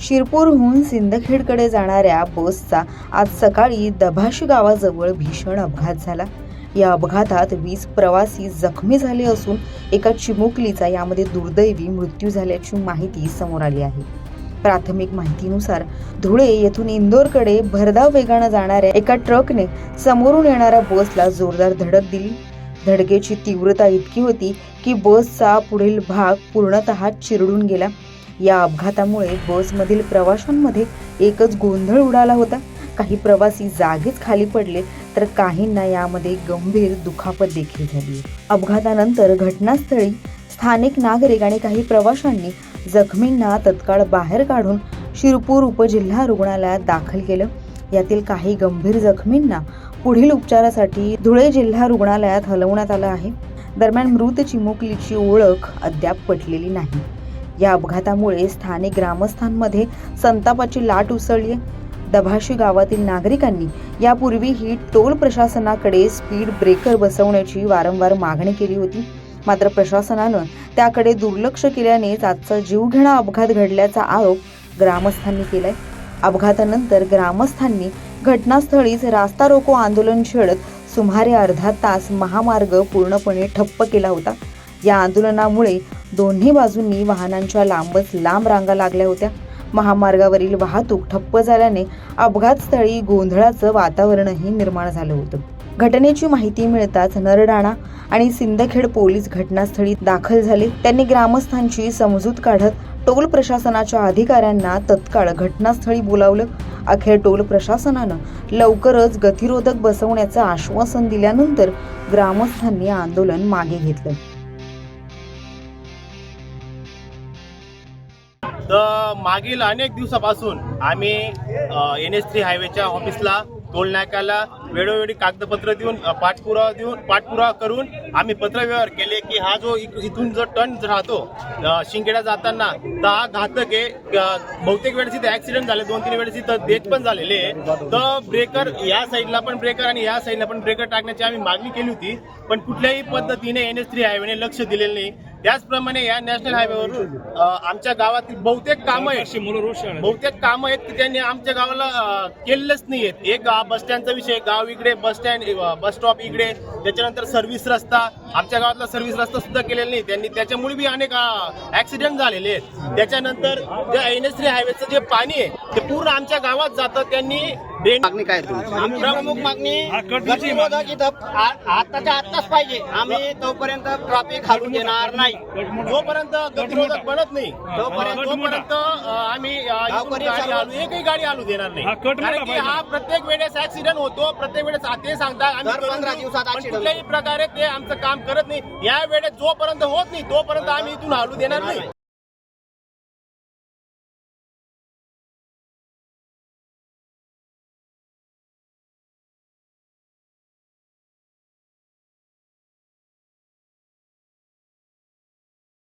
शिरपूरहून सिंदखेडकडे जाणाऱ्या बसचा आज सकाळी दभाशी गावाजवळ भीषण अपघात झाला. या अपघातात वीस प्रवासी जखमी झाले असून एका चिमुकलीचा यामध्ये दुर्दैवी मृत्यू झाल्याची माहिती समोर आली आहे. प्राथमिक माहितीनुसार धुळे येथून इंदोरकडे भरधाव वेगानं जाणाऱ्या एका ट्रकने समोरून येणाऱ्या बसला जोरदार धडक दिली. धडकेची तीव्रता इतकी होती की बसचा पुढील भाग पूर्णतः चिरडून गेला. या अपघातामुळे बसमधील प्रवाशांमध्ये एकच गोंधळ उडाला होता. काही प्रवासी जागीच खाली पडले तर काहींना यामध्ये गंभीर दुखापत देखील झाली. अपघातानंतर घटनास्थळी स्थानिक नागरिक आणि काही प्रवाशांनी जखमींना तत्काळ बाहेर काढून शिरपूर उपजिल्हा रुग्णालयात दाखल केलं. यातील काही गंभीर जखमींना पुढील उपचारासाठी धुळे जिल्हा रुग्णालयात हलवण्यात आलं आहे. दरम्यान मृत चिमुकलीची ओळख अद्याप पटलेली नाही. या अपघातामुळे स्थानिक ग्रामस्थांमध्ये संतापाची लाट उसळली आहे. दभाशी गावातील नागरिकांनी यापूर्वीही टोल प्रशासनाकडे स्पीड ब्रेकर बसवण्याची वारंवार मागणी केली होती. मात्र प्रशासनानं त्याकडे दुर्लक्ष केल्यानेच आजचा जीवघेणा अपघात घडल्याचा आरोप ग्रामस्थांनी केलाय. अपघातानंतर ग्रामस्थांनी घटनास्थळीच रास्ता रोको आंदोलन छेडत सुमारे अर्धा तास महामार्ग पूर्णपणे ठप्प केला होता. या आंदोलनामुळे दोन्ही बाजूंनी वाहनांच्या लांबच लांब रांगा लागल्या होत्या. महामार्गावरील वाहतूक ठप्प झाल्याने अपघातस्थळी गोंधळाचं वातावरणही निर्माण झालं होतं. घटनेची माहिती मिळताच नरडाणा आणि सिंदखेड पोलीस घटनास्थळी दाखल झाले. त्यांनी ग्रामस्थांची समजूत काढत टोल प्रशासनाच्या अधिकाऱ्यांना तत्काळ घटनास्थळी बोलावलं. अखेर टोल प्रशासनानं लवकरच गतिरोधक बसवण्याचं आश्वासन दिल्यानंतर ग्रामस्थांनी आंदोलन मागे घेतलं. तर मागील अनेक दिवसापासून आम्ही एन एस थ्री हायवेच्या ऑफिसला टोल नाक्याला वेळोवेळी कागदपत्र देऊन पाठपुरावा देऊन पाठपुरावा करून आम्ही पत्रव्यवहार केले की हा जो इथून जो टन राहतो शिंगेड्या शिंगेडा जाताना तर हा घातक आहे. बहुतेक वेळेस इथे ऍक्सिडेंट झाले दोन तीन वेळेस इथं डेथ पण झालेले तर ब्रेकर या साईडला पण ब्रेकर आणि या साईडला पण ब्रेकर टाकण्याची आम्ही मागणी केली होती. पण कुठल्याही पद्धतीने एन एस थ्री हायवेने लक्ष दिलेलं नाही. त्याचप्रमाणे या नॅशनल हायवेवरून आमच्या गावातील बहुतेक कामं आहेत. बहुतेक कामं आहेत की त्यांनी आमच्या गावाला केलेलंच नाही आहेत. एक गाव बस स्टँडचा विषय गाव इकडे बस स्टँड बस स्टॉप इकडे त्याच्यानंतर सर्व्हिस रस्ता. आमच्या गावातला सर्व्हिस रस्ता सुद्धा केलेला नाही. त्यांनी त्याच्यामुळे बी अनेक ऍक्सिडेंट झालेले आहेत. त्याच्यानंतर जे एन एस थ्री हायवेचं जे पाणी आहे ते पूर्ण आमच्या गावात जातं. त्यांनी मागणी काय आमची प्रमुख मागणी गतिरोधक इथं आ- आत्ताच्या आत्ताच पाहिजे. आम्ही तोपर्यंत ट्रॅफिक हालून देणार नाही. जोपर्यंत गतिरोधक बनत नाही तोपर्यंत तोपर्यंत आम्ही एकही गाडी आलू देणार नाही. हा कारण की. हा प्रत्येक वेळेस ऍक्सिडेंट होतो प्रत्येक वेळेस ते सांगतात आम्ही पंधरा. दिवसात कुठल्याही प्रकारे ते आमचं काम करत नाही. या वेळेस जोपर्यंत होत नाही तोपर्यंत आम्ही इथून हलू देणार नाही.